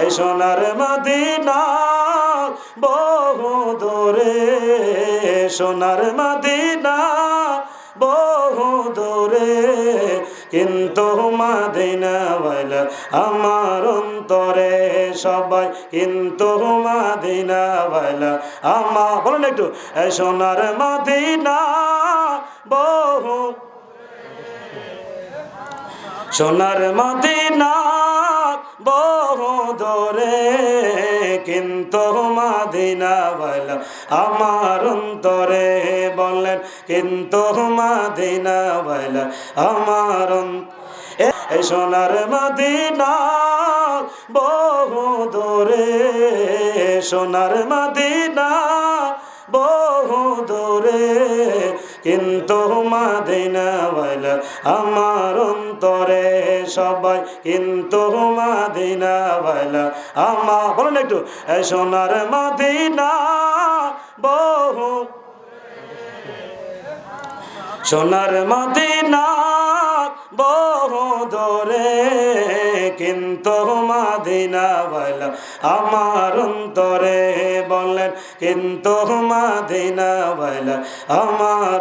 এই সোনার মদিনা বহু দূরে, সোনার মদিনা বহু দূরে। কিন্তু মাদিনা বলে আমার অন্তরে সবাই কিন্তু মাদিনা বলে আমার বলুন একটু, এই সোনার মাদিনা বহু সোনার মদিনা দূরে কিন্তু মাদিনা বলে আমার অন্তরে বললেন কিন্তু মাদিনা বলে আমার এই সোনার মদিনা বহু দূরে, সোনার মদিনা বহু দূরে। কিন্তু মাদিনাওয়ালা আমার অন্তরে সবাই কিন্তু মাদিনাওয়ালা আমা বলুন একটু সোনার মাদিনা বহু। সোনার মদিনা বহু দূরে কিন্তু মাদিনা বলে আমার অন্তরে বললেন কিন্তু মাদিনা বলে আমার